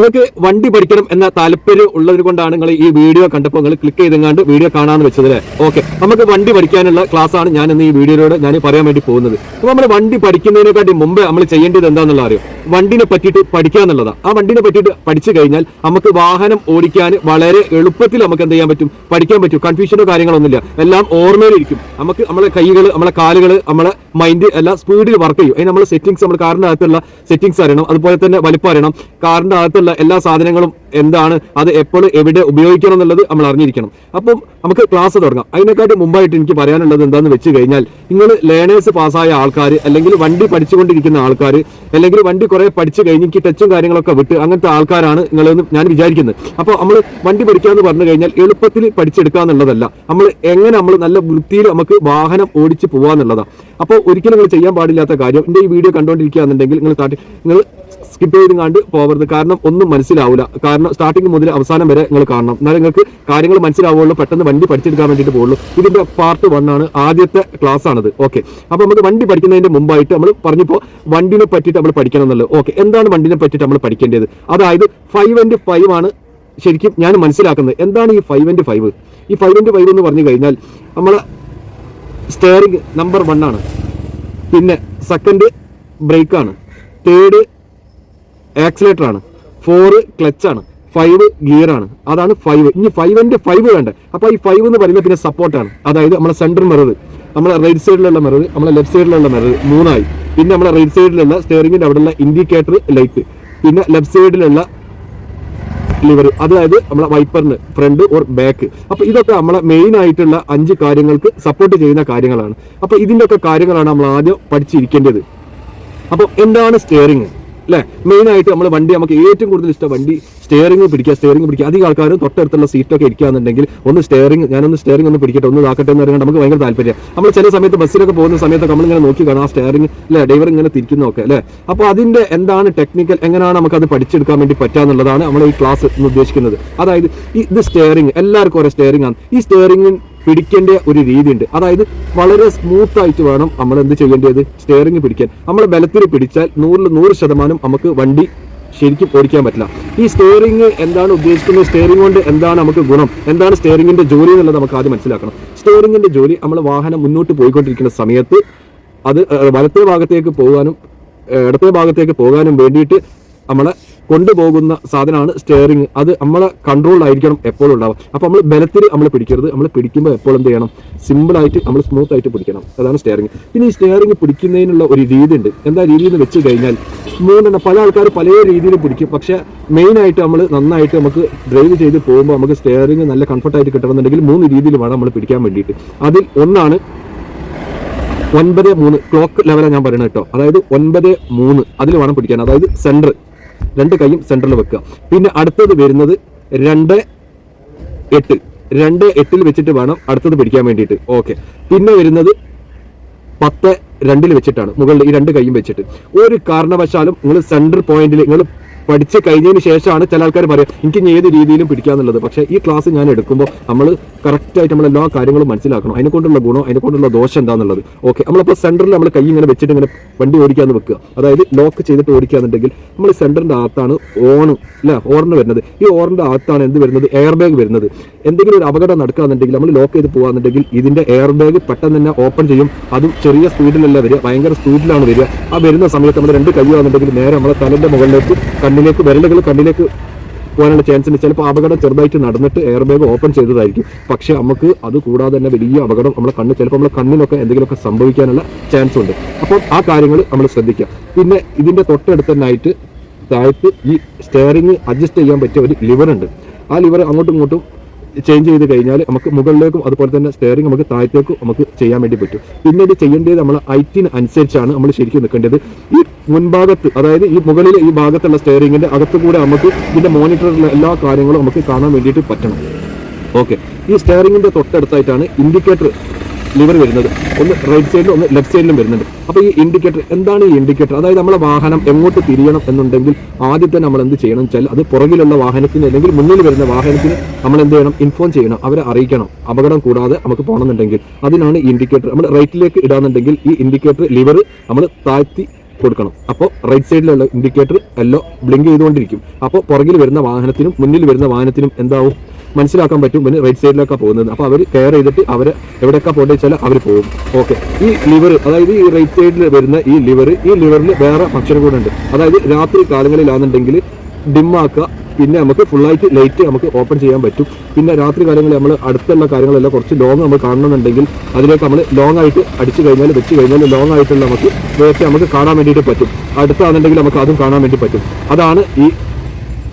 നിങ്ങൾക്ക് വണ്ടി പഠിക്കണം എന്ന താല്പര്യം ഉള്ളത് കൊണ്ടാണ് നിങ്ങൾ ഈ വീഡിയോ കണ്ടപ്പോൾ നിങ്ങൾ ക്ലിക്ക് ചെയ്തെങ്ങാണ്ട് വീഡിയോ കാണാന്ന് വെച്ചത് അല്ലേ ഓക്കെ നമുക്ക് വണ്ടി പഠിക്കാനുള്ള ക്ലാസ് ആണ് ഞാൻ ഈ വീഡിയോയിലൂടെ ഞാൻ പറയാൻ വേണ്ടി പോകുന്നത്. അപ്പോൾ നമ്മൾ വണ്ടി പഠിക്കുന്നതിനെക്കാട്ടി മുമ്പ് നമ്മൾ ചെയ്യേണ്ടത് എന്താണെന്നുള്ള അറിയോ? വണ്ടിനെ പറ്റിയിട്ട് പഠിക്കുക എന്നുള്ളതാണ് ആ വണ്ടിനെ പറ്റിയിട്ട് പഠിച്ചു കഴിഞ്ഞാൽ നമുക്ക് വാഹനം ഓടിക്കാൻ വളരെ എളുപ്പത്തിൽ നമുക്ക് എന്ത് ചെയ്യാൻ പറ്റും? പഠിക്കാൻ പറ്റും. കൺഫ്യൂഷനോ കാര്യങ്ങളൊന്നുമില്ല എല്ലാം ഓർമ്മയിലിരിക്കും നമുക്ക് നമ്മളെ കൈകൾ നമ്മളെ കാലുകൾ നമ്മളെ മൈൻഡ് എല്ലാം സ്പീഡിൽ വർക്ക് ചെയ്യും. അതിന് നമ്മൾ സെറ്റിംഗ്സ് നമ്മൾ കാറിന്റെ അകത്തുള്ള സെറ്റിംഗ്സ് അറിയണം. അതുപോലെ തന്നെ വലിപ്പം അറിയണം. കാറിന്റെ അകത്തുള്ള എല്ലാ സാധനങ്ങളും എന്താണ് അത് എപ്പോൾ എവിടെ ഉപയോഗിക്കണം എന്നുള്ളത് നമ്മൾ അറിഞ്ഞിരിക്കണം. അപ്പം നമുക്ക് ക്ലാസ് തുടങ്ങാം. അതിനെക്കാട്ടി മുമ്പായിട്ട് എനിക്ക് പറയാനുള്ളത് എന്താണെന്ന് വെച്ച് കഴിഞ്ഞാൽ നിങ്ങൾ ലേണേഴ്സ് പാസ്സായ ആൾക്കാർ അല്ലെങ്കിൽ വണ്ടി പഠിച്ചുകൊണ്ടിരിക്കുന്ന ആൾക്കാർ അല്ലെങ്കിൽ വണ്ടി കുറെ പഠിച്ചു കഴിഞ്ഞ് എനിക്ക് ടച്ചും കാര്യങ്ങളൊക്കെ വിട്ട് അങ്ങനത്തെ ആൾക്കാരാണ് നിങ്ങളെന്ന് ഞാൻ വിചാരിക്കുന്നത്. അപ്പോൾ നമ്മൾ വണ്ടി പഠിക്കാന്ന് പറഞ്ഞു കഴിഞ്ഞാൽ എളുപ്പത്തിൽ പഠിച്ചെടുക്കുക എന്നുള്ളതല്ല. നമ്മൾ എങ്ങനെ നമ്മൾ നല്ല വൃത്തിയിൽ നമുക്ക് വാഹനം ഓടിച്ച് പോകാന്നുള്ളതാണ് അപ്പോൾ ഒരിക്കലും നിങ്ങൾ ചെയ്യാൻ പാടില്ലാത്ത കാര്യം എന്റെ ഈ വീഡിയോ കണ്ടുകൊണ്ടിരിക്കുകയാണെന്നുണ്ടെങ്കിൽ നിങ്ങൾ നിങ്ങൾ സ്കിപ്പ് ചെയ്തുകൊണ്ട് പോകരുത് കാരണം ഒന്നും മനസ്സിലാവില്ല കാരണം സ്റ്റാർട്ടിങ് മുതൽ അവസാനം വരെ നിങ്ങൾ കാണണം. എന്നാലും നിങ്ങൾക്ക് കാര്യങ്ങൾ മനസ്സിലാവുള്ളൂ പെട്ടെന്ന് വണ്ടി പഠിച്ചെടുക്കാൻ വേണ്ടിയിട്ട് പോകുള്ളൂ ഇതിന്റെ പാർട്ട് വൺ ആണ് ആദ്യത്തെ ക്ലാസ് ആണത്. ഓക്കെ അപ്പൊ നമുക്ക് വണ്ടി പഠിക്കുന്നതിന്റെ മുമ്പായിട്ട് നമ്മൾ പറഞ്ഞപ്പോൾ വണ്ടിനെ പറ്റിയിട്ട് നമ്മൾ പഠിക്കണം എന്നുള്ളത്. ഓക്കെ എന്താണ് വണ്ടിനെ പറ്റിയിട്ട് നമ്മൾ പഠിക്കേണ്ടത്? അതായത് ഫൈവ് ആൻഡ് ഫൈവ് ആണ് ശരിക്കും ഞാൻ മനസ്സിലാക്കുന്നത്. എന്താണ് ഈ ഫൈവ് ആൻഡ് ഫൈവ് ഈ ഫൈവ് ആൻഡ് ഫൈവ് എന്ന് പറഞ്ഞു കഴിഞ്ഞാൽ നമ്മൾ സ്റ്റിയറിംഗ് നമ്പർ വൺ ആണ്. പിന്നെ സെക്കൻഡ് ബ്രേക്കാണ് തേർഡ് ആക്സിലേറ്റർ ആണ്. ഫോർ ക്ലച്ച് ആണ്. ഫൈവ് ഗിയർ ആണ്. അതാണ് ഫൈവ് ഇനി ഫൈവിന്റെ ഫൈവ് വേണ്ട? അപ്പൊ ഈ ഫൈവ് എന്ന് പറയുന്നത് പിന്നെ സപ്പോർട്ടാണ് അതായത് നമ്മളെ സെൻട്രൽ മിറർ നമ്മളെ റൈറ്റ് സൈഡിലുള്ള മിറർ നമ്മളെ ലെഫ്റ്റ് സൈഡിലുള്ള മിറർ മൂന്നായി. പിന്നെ നമ്മളെ റൈറ്റ് സൈഡിലുള്ള സ്റ്റിയറിംഗിന്റെ അവിടെയുള്ള ഇൻഡിക്കേറ്റർ ലൈറ്റ് പിന്നെ ലെഫ്റ്റ് സൈഡിലുള്ള ലിവർ അതായത് നമ്മളെ വൈപ്പറിന് ഫ്രണ്ട് ഓർ ബാക്ക് അപ്പൊ ഇതൊക്കെ നമ്മളെ മെയിൻ ആയിട്ടുള്ള അഞ്ച് കാര്യങ്ങൾക്ക് സപ്പോർട്ട് ചെയ്യുന്ന കാര്യങ്ങളാണ്. അപ്പൊ ഇതിന്റെ ഒക്കെ കാര്യങ്ങളാണ് നമ്മൾ ആദ്യം പഠിച്ചിരിക്കേണ്ടത്. അപ്പൊ എന്താണ് സ്റ്റിയറിംഗ് അല്ലെ മെയിനായിട്ട് നമ്മൾ വണ്ടി നമുക്ക് ഏറ്റവും കൂടുതൽ ഇഷ്ടം വണ്ടി സ്റ്റിയറിംഗ് പിടിക്കുക സ്റ്റിയറിംഗ് പിടിക്കുക. അധികം ആൾക്കാരും തൊട്ടടുത്തുള്ള സീറ്റൊക്കെ ഇരിക്കുകയാണെന്നുണ്ടെങ്കിൽ ഒന്ന് സ്റ്റിയറിംഗ് ഞാനൊന്ന് സ്റ്റിയറിംഗ് ഒന്ന് പിടിക്കട്ടെ ഒന്ന് ഇതാക്കട്ടെ എന്ന് പറയുന്നത് നമുക്ക് ഭയങ്കര താല്പര്യം നമ്മൾ ചില സമയത്ത് ബസ്സിലൊക്കെ പോകുന്ന സമയത്ത് നമ്മളിങ്ങനെ നോക്കി കാണാം സ്റ്റിയറിംഗ് അല്ലേ ഡ്രൈവർ ഇങ്ങനെ തിരിക്കുന്നൊക്കെ അല്ലേ അപ്പോൾ അതിന്റെ എന്താണ് ടെക്നിക്കൽ എങ്ങനെയാണ് നമുക്ക് അത് പഠിച്ചെടുക്കാൻ വേണ്ടി പറ്റുക എന്നുള്ളതാണ് നമ്മൾ ഈ ക്ലാസ് ഉദ്ദേശിക്കുന്നത്. അതായത് ഇത് സ്റ്റിയറിംഗ് എല്ലാവർക്കും ഓരോ സ്റ്റിയറിംഗ് ആണ്. ഈ സ്റ്റിയറിംഗ് പിടിക്കേണ്ട ഒരു രീതിയുണ്ട്. അതായത് വളരെ സ്മൂത്ത് ആയിട്ട് വേണം നമ്മൾ എന്ത് ചെയ്യേണ്ടത്? സ്റ്റിയറിംഗ് പിടിക്കാൻ. നമ്മൾ ബലത്തിൽ പിടിച്ചാൽ നൂറിൽ നൂറ് ശതമാനം നമുക്ക് വണ്ടി ശരിക്കും ഓടിക്കാൻ പറ്റില്ല. ഈ സ്റ്റിയറിംഗ് എന്താണ് ഉദ്ദേശിക്കുന്നത്? സ്റ്റിയറിംഗ് കൊണ്ട് എന്താണ് നമുക്ക് ഗുണം? എന്താണ് സ്റ്റിയറിംഗിന്റെ ജോലി എന്നുള്ളത് നമുക്ക് ആദ്യം മനസ്സിലാക്കണം. സ്റ്റിയറിംഗിന്റെ ജോലി നമ്മൾ വാഹനം മുന്നോട്ട് പോയിക്കൊണ്ടിരിക്കുന്ന സമയത്ത് അത് വലത്തെ ഭാഗത്തേക്ക് പോകാനും ഇടത്തേ ഭാഗത്തേക്ക് പോകാനും വേണ്ടിയിട്ട് നമ്മളെ കൊണ്ടുപോകുന്ന സാധനമാണ് സ്റ്റിയറിംഗ് അത് നമ്മളെ ആയിരിക്കണം എപ്പോഴും ഉണ്ടാവുക. അപ്പോൾ നമ്മൾ ബലത്തിൽ നമ്മൾ പിടിക്കരുത്. നമ്മൾ പിടിക്കുമ്പോൾ എപ്പോഴും എന്ത് ചെയ്യണം? സിമ്പിൾ ആയിട്ട് നമ്മൾ സ്മൂത്ത് ആയിട്ട് പിടിക്കണം. അതാണ് സ്റ്റിയറിംഗ് പിന്നെ ഈ സ്റ്റിയറിംഗ് പിടിക്കുന്നതിനുള്ള ഒരു രീതി ഉണ്ട് എന്താ രീതി എന്ന് വെച്ച് കഴിഞ്ഞാൽ മൂന്നെണ്ണം പല ആൾക്കാർ പല രീതിയിൽ പിടിക്കും. പക്ഷേ മെയിൻ ആയിട്ട് നമ്മൾ നന്നായിട്ട് നമുക്ക് ഡ്രൈവ് ചെയ്ത് പോകുമ്പോൾ നമുക്ക് സ്റ്റിയറിംഗ് നല്ല കംഫർട്ടായിട്ട് കിട്ടണമെന്നുണ്ടെങ്കിൽ മൂന്ന് രീതിയിൽ വേണം നമ്മൾ പിടിക്കാൻ വേണ്ടിയിട്ട്. അതിൽ ഒന്നാണ് ഒൻപത് മൂന്ന്. ക്ലോക്ക് ലെവലാണ് ഞാൻ പറയുന്നത് കേട്ടോ. അതായത് ഒൻപത് മൂന്ന്. അതിൽ വേണം പിടിക്കാൻ. അതായത് സെന്റർ രണ്ട് കൈയും സെന്ററിൽ വെക്കുക. പിന്നെ അടുത്തത് വരുന്നത് രണ്ട് എട്ട്. രണ്ട് എട്ടിൽ വെച്ചിട്ട് വേണം അടുത്തത് പിടിക്കാൻ വേണ്ടിയിട്ട്. ഓക്കെ പിന്നെ വരുന്നത് പത്ത് രണ്ടിൽ വെച്ചിട്ടാണ്. മുകളിൽ ഈ രണ്ട് കൈയും വെച്ചിട്ട്. ഒരു കാരണവശാലും നിങ്ങൾ സെന്റർ പോയിന്റിൽ നിങ്ങൾ പഠിച്ച് കഴിഞ്ഞതിന് ശേഷമാണ് ചില ആൾക്കാർ പറയാം എനിക്ക് ഏത് രീതിയിലും പിടിക്കാന്നുള്ളത്. പക്ഷേ ഈ ക്ലാസ് ഞാൻ എടുക്കുമ്പോൾ നമ്മൾ കറക്റ്റായിട്ട് നമ്മൾ എല്ലാ കാര്യങ്ങളും മനസ്സിലാക്കണം. അതിനെക്കൊണ്ടുള്ള ഗുണം അതിനെക്കൊണ്ടുള്ള ദോഷം എന്താണെന്നുള്ളത് ഓക്കെ നമ്മളിപ്പോൾ സെന്ററിൽ നമ്മൾ കൈ ഇങ്ങനെ വെച്ചിട്ട് ഇങ്ങനെ വണ്ടി ഓടിക്കാന്ന് വെക്കുക. അതായത് ലോക്ക് ചെയ്തിട്ട് ഓടിക്കാന്നുണ്ടെങ്കിൽ നമ്മൾ സെന്ററിന്റെ അകത്താണ് ഓണ് അല്ല ഓറിന് വരുന്നത്. ഈ ഓറിന്റെ അകത്താണ് എന്ത് വരുന്നത്? എയർ ബാഗ് വരുന്നത്. എന്തെങ്കിലും ഒരു അപകടം നടക്കുകയാണെന്നുണ്ടെങ്കിൽ നമ്മൾ ലോക്ക് ചെയ്ത് പോകാന്നുണ്ടെങ്കിൽ ഇതിന്റെ എയർ ബാഗ് പെട്ടെന്ന് തന്നെ ഓപ്പൺ ചെയ്യും. അതും ചെറിയ സ്പീഡിലല്ല വരിക. ഭയങ്കര സ്പീഡിലാണ് വരിക. ആ വരുന്ന സമയത്ത് നമ്മൾ രണ്ട് കൈയാണെന്നുണ്ടെങ്കിൽ നേരെ നമ്മളെ തലന്റെ മുകളിലേക്ക് കണ്ണിലേക്ക് വിരലുകൾ കണ്ണിലേക്ക് പോകാനുള്ള ചാൻസ് ഉണ്ട് ചിലപ്പോൾ അപകടം ചെറുതായിട്ട് നടന്നിട്ട് എയർ ബാഗ് ഓപ്പൺ ചെയ്തതായിരിക്കും. പക്ഷേ നമുക്ക് അത് കൂടാതെ തന്നെ വലിയ അപകടം നമ്മുടെ കണ്ണ് ചിലപ്പോൾ നമ്മുടെ കണ്ണിനൊക്കെ എന്തെങ്കിലുമൊക്കെ സംഭവിക്കാനുള്ള ചാൻസ് ഉണ്ട്. അപ്പോൾ ആ കാര്യങ്ങൾ നമ്മൾ ശ്രദ്ധിക്കുക. പിന്നെ ഇതിന്റെ തൊട്ടടുത്ത് തന്നെയായിട്ട് താഴത്ത് ഈ സ്റ്റെയറിങ് അഡ്ജസ്റ്റ് ചെയ്യാൻ പറ്റിയ ഒരു ലിവർ ഉണ്ട്. ആ ലിവർ അങ്ങോട്ടും ഇങ്ങോട്ടും ചേഞ്ച് ചെയ്ത് കഴിഞ്ഞാൽ നമുക്ക് മുകളിലേക്കും അതുപോലെ തന്നെ സ്റ്റെയറിംഗ് നമുക്ക് താഴത്തേക്കും നമുക്ക് ചെയ്യാൻ വേണ്ടി പറ്റും. പിന്നെ ഇത് ചെയ്യേണ്ടത് നമ്മൾ ഐറ്റിന് അനുസരിച്ചാണ് നമ്മൾ ശരിക്കും നിൽക്കേണ്ടത്. ഈ മുൻഭാഗത്ത് അതായത് ഈ മുകളിൽ ഈ ഭാഗത്തുള്ള സ്റ്റെയറിംഗിന്റെ അകത്ത് കൂടെ നമുക്ക് ഇതിന്റെ മോണിറ്ററിലുള്ള എല്ലാ കാര്യങ്ങളും നമുക്ക് കാണാൻ വേണ്ടിയിട്ട് പറ്റണം. ഓക്കെ ഈ സ്റ്റെയറിംഗിന്റെ തൊട്ടടുത്തായിട്ടാണ് ഇൻഡിക്കേറ്റർ ലിവർ വരുന്നത്. ഒന്ന് റൈറ്റ് സൈഡിലും ഒന്ന് ലെഫ്റ്റ് സൈഡിലും വരുന്നുണ്ട്. അപ്പോൾ ഈ ഇൻഡിക്കേറ്റർ എന്താണ് ഈ ഇൻഡിക്കേറ്റർ അതായത് നമ്മളെ വാഹനം എങ്ങോട്ട് തിരിയണം എന്നുണ്ടെങ്കിൽ ആദ്യത്തെ നമ്മൾ എന്ത് ചെയ്യണം വെച്ചാൽ അത് പുറകിലുള്ള വാഹനത്തിന് അല്ലെങ്കിൽ മുന്നിൽ വരുന്ന വാഹനത്തിന് നമ്മൾ എന്ത് ചെയ്യണം? ഇൻഫോം ചെയ്യണം. അവരെ അറിയിക്കണം. അപകടം കൂടാതെ നമുക്ക് പോകണമെന്നുണ്ടെങ്കിൽ. അതിനാണ് ഈ ഇൻഡിക്കേറ്റർ നമ്മൾ റൈറ്റിലേക്ക് ഇടാന്നുണ്ടെങ്കിൽ ഈ ഇൻഡിക്കേറ്റർ ലിവർ നമ്മൾ താഴ്ത്തി കൊടുക്കണം. അപ്പോൾ റൈറ്റ് സൈഡിലുള്ള ഇൻഡിക്കേറ്റർ എല്ലോ ബ്ലിങ്ക് ചെയ്തുകൊണ്ടിരിക്കും. അപ്പോൾ പുറകിൽ വരുന്ന വാഹനത്തിനും മുന്നിൽ വരുന്ന വാഹനത്തിനും എന്താവും? മനസ്സിലാക്കാൻ പറ്റും പിന്നെ റൈറ്റ് സൈഡിലേക്കാണ് പോകുന്നത്. അപ്പോൾ അവർ കെയർ ചെയ്തിട്ട് അവർ എവിടെയൊക്കെ പോകേണ്ടത് വെച്ചാൽ അവർ പോകും. ഓക്കെ ഈ ലിവർ അതായത് ഈ റൈറ്റ് സൈഡിൽ വരുന്ന ഈ ലിവർ ഈ ലിവറിൽ വേറെ ഭക്ഷണം കൂടെ ഉണ്ട്. അതായത് രാത്രി കാലങ്ങളിലാണെന്നുണ്ടെങ്കിൽ ഡിമ്മാക്കുക പിന്നെ നമുക്ക് ഫുള്ളായിട്ട് ലൈറ്റ് നമുക്ക് ഓപ്പൺ ചെയ്യാൻ പറ്റും. പിന്നെ രാത്രി കാലങ്ങളിൽ നമ്മൾ അടുത്തുള്ള കാര്യങ്ങളെല്ലാം കുറച്ച് ലോങ് നമ്മൾ കാണണമെന്നുണ്ടെങ്കിൽ അതിലേക്ക് നമ്മൾ ലോങ് ആയിട്ട് അടിച്ചു കഴിഞ്ഞാൽ വെച്ച് കഴിഞ്ഞാൽ ലോങ് ആയിട്ടുള്ള നമുക്ക് നേരത്തെ നമുക്ക് കാണാൻ വേണ്ടിയിട്ട് പറ്റും. അടുത്താണെന്നുണ്ടെങ്കിൽ നമുക്ക് അതും കാണാൻ വേണ്ടി പറ്റും. അതാണ് ഈ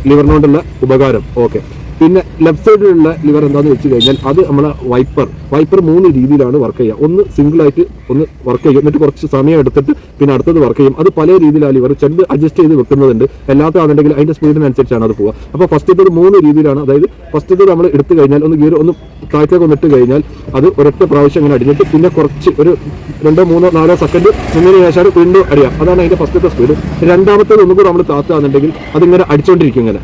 ലിവറിനോടുള്ള ഉപകാരം. ഓക്കെ പിന്നെ ലെഫ്റ്റ് സൈഡിലുള്ള ലിവർ എന്താണെന്ന് വെച്ച് കഴിഞ്ഞാൽ അത് നമ്മളെ വൈപ്പർ വൈപ്പർ മൂന്ന് രീതിയിലാണ് വർക്ക് ചെയ്യുക. ഒന്ന് സിംഗിൾ ആയിട്ട് ഒന്ന് വർക്ക് ചെയ്യും എന്നിട്ട് കുറച്ച് സമയം എടുത്തിട്ട് പിന്നെ അടുത്തത് വർക്ക് ചെയ്യും. അത് പല രീതിയിലാണ് ലിവർ ചെണ്ട് അഡ്ജസ്റ്റ് ചെയ്ത് വെക്കുന്നതുണ്ട്. അല്ലാത്തതാണെങ്കിൽ അതിന്റെ സ്പീഡിനനുസരിച്ചാണ് അത് പോവുക. അപ്പോൾ ഫസ്റ്റത്തേത് മൂന്ന് രീതിയിലാണ്. അതായത് ഫസ്റ്റത്തേത് നമ്മൾ എടുത്തു കഴിഞ്ഞാൽ ഒന്ന് ഗിയർ ഒന്ന് താഴ്ത്തേക്ക് ഒന്ന് ഇട്ട് കഴിഞ്ഞാൽ അത് ഒരൊറ്റ പ്രാവശ്യം ഇങ്ങനെ അടിഞ്ഞിട്ട് പിന്നെ കുറച്ച് ഒരു രണ്ടോ മൂന്നോ നാലോ സെക്കൻഡ് നിന്നതിന് ശേഷമാണ് വീണ്ടും അടിയാം അതാണ് അതിന്റെ ഫസ്റ്റത്തെ സ്പീഡ് രണ്ടാമത്തേത് ഒന്നും കൂടെ നമ്മൾ താത്താന്നുണ്ടെങ്കിൽ അതിങ്ങനെ അടിച്ചുകൊണ്ടിരിക്കും ഇങ്ങനെ.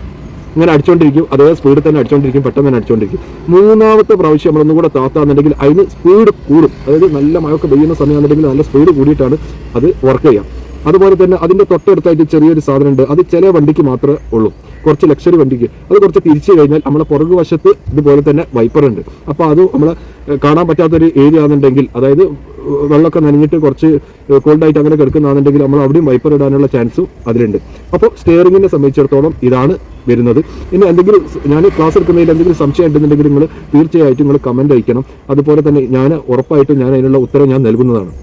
ഇങ്ങനെ അടിച്ചുകൊണ്ടിരിക്കും അതേ സ്പീഡിൽ തന്നെ അടിച്ചുകൊണ്ടിരിക്കും പെട്ടെന്ന് തന്നെ അടിച്ചുകൊണ്ടിരിക്കും മൂന്നാമത്തെ പ്രാവശ്യം നമ്മളൊന്നും കൂടെ താത്താന്നുണ്ടെങ്കിൽ അതിന് സ്പീഡ് കൂടും. അതായത് നല്ല മഴയൊക്കെ പെയ്യുന്ന സമയമാണെന്നുണ്ടെങ്കിൽ നല്ല സ്പീഡ് കൂടിയിട്ടാണ് അത് വർക്ക് ചെയ്യുക അതുപോലെ തന്നെ അതിന്റെ തൊട്ടടുത്തായിട്ട് ചെറിയൊരു സാധനമുണ്ട്. അത് ചില വണ്ടിക്ക് മാത്രമേ ഉള്ളൂ. കുറച്ച് ലക്ഷറി വണ്ടിക്ക്. അത് കുറച്ച് തിരിച്ചു കഴിഞ്ഞാൽ നമ്മളെ പുറകു വശത്ത് ഇതുപോലെ തന്നെ വൈപ്പർ ഉണ്ട്. അപ്പോൾ അത് നമ്മൾ കാണാൻ പറ്റാത്തൊരു ഏരിയ ആണെന്നുണ്ടെങ്കിൽ അതായത് വെള്ളമൊക്കെ നനഞ്ഞിട്ട് കുറച്ച് കോൾഡായിട്ട് അങ്ങനെ കിടക്കുന്നതാണെന്നുണ്ടെങ്കിൽ നമ്മൾ അവിടെയും വൈപ്പർ ഇടാനുള്ള ചാൻസും അതിലുണ്ട്. അപ്പോൾ സ്റ്റിയറിങ്ങിനെ സംബന്ധിച്ചിടത്തോളം ഇതാണ് വരുന്നത്. ഇനി എന്തെങ്കിലും ഞാൻ ക്ലാസ് എടുക്കുന്നതിൽ എന്തെങ്കിലും സംശയം ഉണ്ടെന്നുണ്ടെങ്കിൽ നിങ്ങൾ തീർച്ചയായിട്ടും നിങ്ങൾ കമന്റ് അയക്കണം. അതുപോലെ തന്നെ ഞാൻ ഉറപ്പായിട്ടും ഞാൻ അതിനുള്ള ഉത്തരം ഞാൻ നൽകുന്നതാണ്.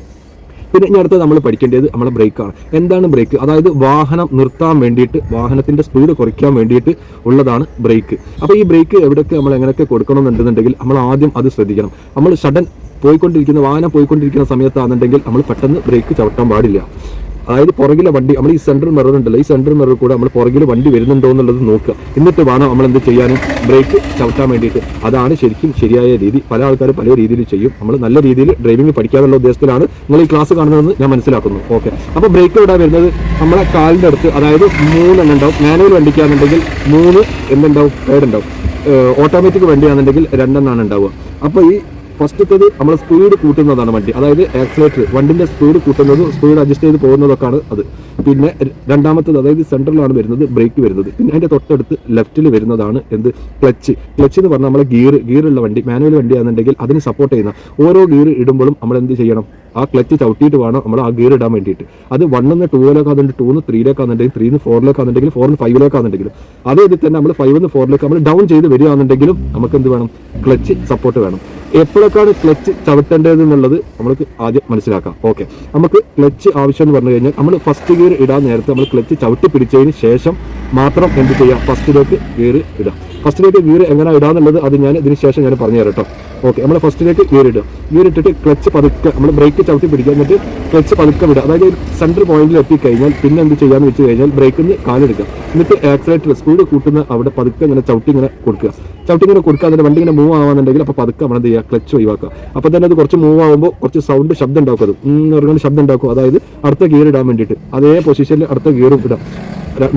പിന്നെ ഇനി അടുത്ത് നമ്മൾ പഠിക്കേണ്ടത് നമ്മുടെ ബ്രേക്കാണ് എന്താണ് ബ്രേക്ക് അതായത് വാഹനം നിർത്താൻ വേണ്ടിയിട്ട് വാഹനത്തിന്റെ സ്പീഡ് കുറയ്ക്കാൻ വേണ്ടിയിട്ട് ഉള്ളതാണ് ബ്രേക്ക് അപ്പോൾ ഈ ബ്രേക്ക് എവിടെയൊക്കെ നമ്മൾ എങ്ങനെയൊക്കെ കൊടുക്കണമെന്നുണ്ടെന്നുണ്ടെങ്കിൽ നമ്മൾ ആദ്യം അത് ശ്രദ്ധിക്കണം. നമ്മൾ സഡൻ പോയിക്കൊണ്ടിരിക്കുന്ന വാഹനം പോയിക്കൊണ്ടിരിക്കുന്ന സമയത്താണെന്നുണ്ടെങ്കിൽ നമ്മൾ പെട്ടെന്ന് ബ്രേക്ക് ചവിട്ടാൻ പാടില്ല. അതായത് പുറകിലെ വണ്ടി നമ്മൾ ഈ സെൻട്രൽ മിറർ ഉണ്ടല്ലോ ഈ സെൻട്രൽ മിറർ കൂടെ നമ്മൾ പുറകിൽ വണ്ടി വരുന്നുണ്ടോ എന്നുള്ളത് നോക്കുക. എന്നിട്ട് വേണം നമ്മൾ എന്ത് ചെയ്യാനും ബ്രേക്ക് ചവിട്ടാൻ വേണ്ടിയിട്ട്. അതാണ് ശരിക്കും ശരിയായ രീതി. പല ആൾക്കാരും പല രീതിയിൽ ചെയ്യും. നമ്മൾ നല്ല രീതിയിൽ ഡ്രൈവിംഗ് പഠിക്കാനുള്ള ഉദ്ദേശത്തിലാണ് നിങ്ങൾ ഈ ക്ലാസ് കാണുന്നതെന്ന് ഞാൻ മനസ്സിലാക്കുന്നു. ഓക്കെ അപ്പോൾ ബ്രേക്ക് ഇവിടെ വരുന്നത് നമ്മളെ കാലിന്റെ അടുത്ത് അതായത് മൂന്നെണ്ണം ഉണ്ടാവും മാനുവൽ വണ്ടിക്കാണെന്നുണ്ടെങ്കിൽ മൂന്ന് എന്തുണ്ടാവും? പേഡ് ഉണ്ടാവും ഓട്ടോമാറ്റിക് വണ്ടിയാണെന്നുണ്ടെങ്കിൽ രണ്ടെണ്ണാണ് ഉണ്ടാവുക. അപ്പോൾ ഈ ഫസ്റ്റത്തത് നമ്മൾ സ്പീഡ് കൂട്ടുന്നതാണ് വണ്ടി. അതായത് ആക്സിലേറ്റർ വണ്ടിന്റെ സ്പീഡ് കൂട്ടുന്നതും സ്പീഡ് അഡ്ജസ്റ്റ് ചെയ്ത് പോകുന്നതൊക്കെയാണ് അത്. പിന്നെ രണ്ടാമത്തത് അതായത് സെൻട്രലാണ് വരുന്നത് ബ്രേക്ക് വരുന്നത്. പിന്നെ അതിന്റെ തൊട്ടടുത്ത് ലെഫ്റ്റിൽ വരുന്നതാണ് എന്ത്? ക്ലച്ച് ക്ലച്ച് എന്ന് പറഞ്ഞാൽ നമ്മളെ ഗിയർ ഗിയറുള്ള വണ്ടി മാനുവൽ വണ്ടി വണ്ടിയാണെന്നുണ്ടെങ്കിൽ അതിന് സപ്പോർട്ട് ചെയ്യുന്ന ഓരോ ഗിയർ ഇടുമ്പോഴും നമ്മൾ എന്ത് ചെയ്യണം? ആ ക്ലച്ച് ചവിട്ടിയിട്ട് വേണം നമ്മൾ ആ ഗിയർ ഇടാൻ വേണ്ടിയിട്ട്. അത് വണ്ണിന്ന് ടൂവിലേക്കാണെന്നുണ്ടെങ്കിൽ ടൂന്ന് ത്രീയിലേക്കാണെന്നുണ്ടെങ്കിൽ ത്രീന്ന് ഫോറിലേക്കാണെന്നുണ്ടെങ്കിൽ ഫോറിന് ഫൈവിലേക്കാണെന്നുണ്ടെങ്കിലും അതേ ഇതിൽ തന്നെ നമ്മൾ ഫൈവിന്ന് ഫോറിലേക്ക് നമ്മൾ ഡൗൺ ചെയ്ത് വരികയാണെന്നുണ്ടെങ്കിലും നമുക്ക് എന്ത് വേണം? ക്ലച്ച് സപ്പോർട്ട് വേണം. എപ്പോഴൊക്കെയാണ് ക്ലച്ച് ചവിട്ടേണ്ടത് എന്നുള്ളത് നമുക്ക് ആദ്യം മനസ്സിലാക്കാം. ഓക്കെ നമുക്ക് ക്ലച്ച് ആവശ്യം എന്ന് പറഞ്ഞു കഴിഞ്ഞാൽ നമ്മൾ ഫസ്റ്റ് ഗിയർ ഇടാൻ നേരത്തെ നമ്മൾ ക്ലച്ച് ചവിട്ടി പിടിച്ചതിന് ശേഷം മാത്രം എന്ത് ചെയ്യാം? ഫസ്റ്റിലേക്ക് ഗിയർ ഇടാം. ഫസ്റ്റിലേക്ക് ഗിയർ എങ്ങനെ ഇടാന്നുള്ളത് അത് ഞാൻ ഇതിന് ശേഷം ഞാൻ പറഞ്ഞു തരാം കേട്ടോ. ഓക്കെ നമ്മൾ ഫസ്റ്റിലേക്ക് ഗിയർ ഇടുക. ഗിയർ ഇട്ടിട്ട് ക്ലച്ച് പതുക്കെ നമ്മൾ ബ്രേക്ക് ചവിട്ടി പിടിക്കുക. എന്നിട്ട് ക്ലച്ച് പതുക്കെ വിടുക. അതായത് സെൻട്രൽ പോയിന്റിൽ എത്തിക്കഴിഞ്ഞാൽ പിന്നെ എന്ത് ചെയ്യാന്ന് വെച്ച് കഴിഞ്ഞാൽ ബ്രേക്കിൽ നിന്ന് കാലെടുക്കുക. എന്നിട്ട് ആക്സിലേറ്റർ സ്പീഡ് കൂട്ടുന്ന അവിടെ പതുക്കെ ഇങ്ങനെ ചവിട്ടി ഇങ്ങനെ കൊടുക്കുക. ചവിട്ടി ഇങ്ങനെ കൊടുക്കുക അതിന്റെ വണ്ടി ഇങ്ങനെ മൂവ് ആവാന്നുണ്ടെങ്കിൽ അപ്പോൾ പതുക്കെ നമ്മൾ എന്ത് ചെയ്യുക? ക്ലച്ച് ഒഴിവാക്കുക. അപ്പോൾ തന്നെ അത് കുറച്ച് മൂവ് ആകുമ്പോൾ കുറച്ച് സൗണ്ട് ശബ്ദം ഉണ്ടാക്കും അത് ഇറങ്ങുന്ന ശബ്ദം ഉണ്ടാക്കും. അതായത് അടുത്ത ഗിയർ ഇടാൻ വേണ്ടിയിട്ട്. അതേ പൊസിഷനിൽ അടുത്ത ഗിയറും ഇടാം.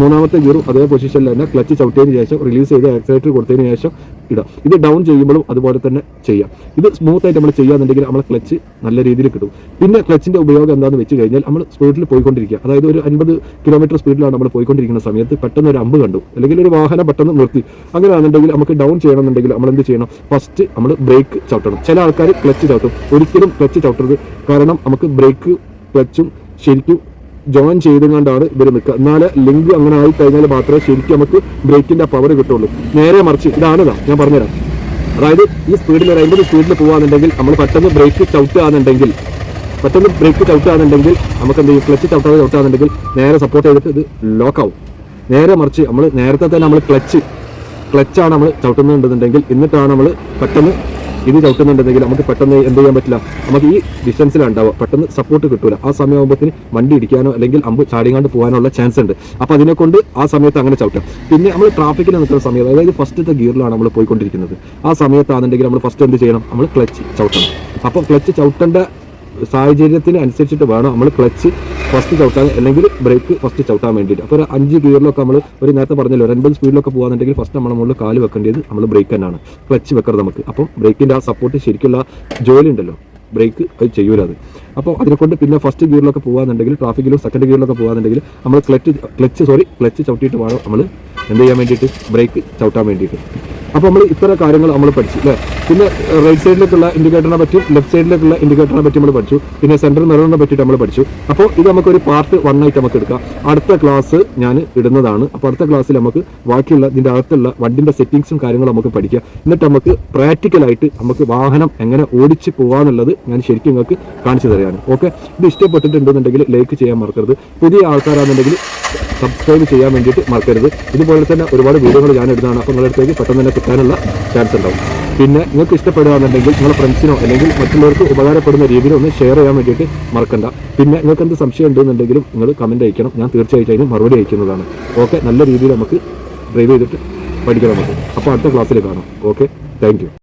മൂന്നാമത്തെ ഗിയറും അതേ പൊസിഷനിൽ തന്നെ ക്ലച്ച് ചവിട്ടിയതിന് ശേഷം റിലീസ് ചെയ്ത് ആക്സിലേറ്റർ കൊടുത്തതിന് ശേഷം ഇടാം. ഇത് ഡൗൺ ചെയ്യുമ്പോഴും അതുപോലെ തന്നെ ചെയ്യാം. ഇത് സ്മൂത്ത് ആയിട്ട് നമ്മൾ ചെയ്യാന്നുണ്ടെങ്കിൽ നമ്മളെ ക്ലച്ച് നല്ല രീതിയിൽ കിട്ടും. പിന്നെ ക്ലച്ചിന്റെ ഉപയോഗം എന്താണെന്ന് വെച്ച് കഴിഞ്ഞാൽ നമ്മൾ സ്പീഡിൽ പോയിക്കൊണ്ടിരിക്കുക. അതായത് ഒരു അൻപത് കിലോമീറ്റർ സ്പീഡിലാണ് നമ്മൾ പോയിക്കൊണ്ടിരിക്കുന്ന സമയത്ത് പെട്ടെന്ന് ഒരു അമ്പ് കണ്ടു. അല്ലെങ്കിൽ ഒരു വാഹനം പെട്ടെന്ന് നിർത്തി. അങ്ങനെയാണെന്നുണ്ടെങ്കിൽ നമുക്ക് ഡൗൺ ചെയ്യണമെന്നുണ്ടെങ്കിൽ നമ്മൾ എന്ത് ചെയ്യണം? ഫസ്റ്റ് നമ്മൾ ബ്രേക്ക് ചവിട്ടണം. ചില ആൾക്കാർ ക്ലച്ച് ചവിട്ടും. ഒരിക്കലും ക്ലച്ച് ചവിട്ടരുത്. കാരണം നമുക്ക് ബ്രേക്ക് ക്ലച്ചും ശരിക്കും ജോയിൻ ചെയ്തുകൊണ്ടാണ് ഇവർ നിൽക്കുക. എന്നാലേ ലിങ്ക് അങ്ങനെ ആയി കഴിഞ്ഞാൽ മാത്രമേ ശരിക്കും നമുക്ക് ബ്രേക്കിന്റെ പവർ കിട്ടുള്ളൂ. നേരെ മറിച്ച് ഇതാണിതാ ഞാൻ പറഞ്ഞുതരാം. അതായത് ഈ സ്പീഡിൽ ഒരു അമ്പത് സ്പീഡിൽ പോകാന്നുണ്ടെങ്കിൽ നമ്മൾ പെട്ടെന്ന് ബ്രേക്ക് ചവിട്ടുകയാണെന്നുണ്ടെങ്കിൽ പെട്ടെന്ന് ബ്രേക്ക് ചവിട്ടുകയാണെന്നുണ്ടെങ്കിൽ നമുക്ക് എന്ത് ചെയ്യും? ക്ലച്ച് ചവിട്ടാതെ ചവിട്ടുകയാണെന്നുണ്ടെങ്കിൽ നേരെ സപ്പോർട്ട് ചെയ്തിട്ട് ഇത് ലോക്കാവും നേരെ മറിച്ച് നമ്മൾ നേരത്തെ തന്നെ നമ്മൾ ക്ലച്ച് ക്ലച്ചാണ് നമ്മൾ ചവിട്ടുന്നുണ്ടെന്നുണ്ടെങ്കിൽ എന്നിട്ടാണ് നമ്മൾ പെട്ടെന്ന് ഇത് ചവിട്ടുന്നുണ്ടെങ്കിൽ നമുക്ക് പെട്ടെന്ന് എന്ത് ചെയ്യാൻ പറ്റില്ല. നമുക്ക് ഈ ഡിസ്റ്റൻസിലാണ് ഉണ്ടാവുക പെട്ടെന്ന് സപ്പോർട്ട് കിട്ടൂല. ആ സമയമാകുമ്പോൾ വണ്ടി ഇടിക്കാനോ അല്ലെങ്കിൽ അമ്പ് ചാടിങ്ങാണ്ട് പോകാനുള്ള ചാൻസ് ഉണ്ട്. അപ്പോൾ അതിനെ കൊണ്ട് ആ സമയത്ത് അങ്ങനെ ചവിട്ടാം പിന്നെ നമ്മൾ ട്രാഫിക്കിൽ നിൽക്കുന്ന സമയത്ത് അതായത് ഫസ്റ്റത്തെ ഗിയറിലാണ് നമ്മൾ പോയിക്കൊണ്ടിരിക്കുന്നത്. ആ സമയത്താണെന്നുണ്ടെങ്കിൽ നമ്മൾ ഫസ്റ്റ് എന്ത് ചെയ്യണം? നമ്മൾ ക്ലച്ച് ചവിട്ടണം. അപ്പോൾ ക്ലച്ച് ചവിട്ടേണ്ട സാഹചര്യത്തിന് അനുസരിച്ചിട്ട് വേണം നമ്മൾ ക്ലച്ച് ഫസ്റ്റ് ചവിട്ടാൻ അല്ലെങ്കിൽ ബ്രേക്ക് ഫസ്റ്റ് ചവിട്ടാൻ വേണ്ടിയിട്ട്. അപ്പോൾ ഒരു അഞ്ച് ഗിയറിലൊക്കെ നമ്മൾ ഒരു നേരത്തെ പറഞ്ഞല്ലോ ഒരു അൻപത് സ്പീഡിലൊക്കെ പോകുകയാണെന്നുണ്ടെങ്കിൽ ഫസ്റ്റ് നമ്മൾ മുകളിൽ കാൽ വെക്കേണ്ടത് നമ്മൾ ബ്രേക്ക് തന്നെയാണ്. ക്ലച്ച് വെക്കരുത് നമുക്ക്. അപ്പം ബ്രേക്കിന്റെ ആ സപ്പോർട്ട് ശരിക്കുള്ള ജോലി ഉണ്ടല്ലോ. ബ്രേക്ക് അത് ചെയ്യൂല അത്. അപ്പോൾ അതിനെക്കൊണ്ട് പിന്നെ ഫസ്റ്റ് ഗിയറിലൊക്കെ പോകുകയാണെന്നുണ്ടെങ്കിൽ ട്രാഫിക്കിലും സെക്കൻഡ് ഗിയറിലൊക്കെ പോകുകയാണെന്നുണ്ടെങ്കിൽ നമ്മൾ ക്ലച്ച് ക്ലച്ച് സോറി ക്ലച്ച് ചവിട്ടിയിട്ട് വേണം നമ്മൾ എന്ത് ചെയ്യാൻ വേണ്ടിയിട്ട്? ബ്രേക്ക് ചവിട്ടാൻ വേണ്ടിയിട്ട്. അപ്പോൾ നമ്മൾ ഇത്ര കാര്യങ്ങൾ നമ്മൾ പഠിച്ചു അല്ലേ പിന്നെ റൈറ്റ് സൈഡിലേക്കുള്ള ഇൻഡിക്കേറ്ററിനെ പറ്റി ലെഫ്റ്റ് സൈഡിലേക്കുള്ള ഇൻഡിക്കേറ്ററിനെ പറ്റി നമ്മൾ പഠിച്ചു. പിന്നെ സെൻട്രൽ മിററിനെ പറ്റിയിട്ട് നമ്മൾ പഠിച്ചു. അപ്പോൾ ഇത് നമുക്കൊരു പാർട്ട് വൺ ആയിട്ട് നമുക്ക് എടുക്കാം. അടുത്ത ക്ലാസ് ഞാൻ ഇടുന്നതാണ്. അപ്പോൾ അടുത്ത ക്ലാസ്സിൽ നമുക്ക് ബാക്കിയുള്ള ഇതിന്റെ അകത്തുള്ള വണ്ടിന്റെ സെറ്റിങ്സും കാര്യങ്ങളും നമുക്ക് പഠിക്കാം. എന്നിട്ട് നമുക്ക് പ്രാക്ടിക്കലായിട്ട് നമുക്ക് വാഹനം എങ്ങനെ ഓടിച്ച് പോകാന്നുള്ളത് ഞാൻ ശരിക്കും നിങ്ങൾക്ക് കാണിച്ചു തരികയാണ് ഓക്കെ ഇത് ഇഷ്ടപ്പെട്ടിട്ടുണ്ടെന്നുണ്ടെങ്കിൽ ലൈക്ക് ചെയ്യാൻ മറക്കരുത്. പുതിയ ആൾക്കാരാണെന്നുണ്ടെങ്കിൽ സബ്സ്ക്രൈബ് ചെയ്യാൻ വേണ്ടിയിട്ട് മറക്കരുത്. ഇതുപോലെ തന്നെ ഒരുപാട് വീഡിയോകൾ ഞാൻ ഇടുന്നതാണ്. അപ്പോൾ നിങ്ങളുടെ അടുത്തേക്ക് പെട്ടെന്ന് തന്നെ കിട്ടാനുള്ള ചാൻസ് ഉണ്ടാവും. പിന്നെ നിങ്ങൾക്ക് ഇഷ്ടപ്പെടുകയാണെന്നുണ്ടെങ്കിൽ നിങ്ങളുടെ ഫ്രണ്ട്സിനോ അല്ലെങ്കിൽ മറ്റുള്ളവർക്ക് ഉപകാരപ്പെടുന്ന രീതിയിൽ ഒന്ന് ഷെയർ ചെയ്യാൻ വേണ്ടിയിട്ട് മറക്കണ്ട. പിന്നെ നിങ്ങൾക്ക് എന്ത് സംശയം ഉണ്ടെന്നുണ്ടെങ്കിലും നിങ്ങൾ കമന്റ് അയക്കണം. ഞാൻ തീർച്ചയായിട്ടും അതിന് മറുപടി അയക്കുന്നതാണ്. ഓക്കെ നല്ല രീതിയിൽ നമുക്ക് ഡ്രൈവ് ചെയ്തിട്ട് പഠിക്കണം നമുക്ക്. അപ്പോൾ അടുത്ത ക്ലാസ്സിൽ കാണാം. Okay thank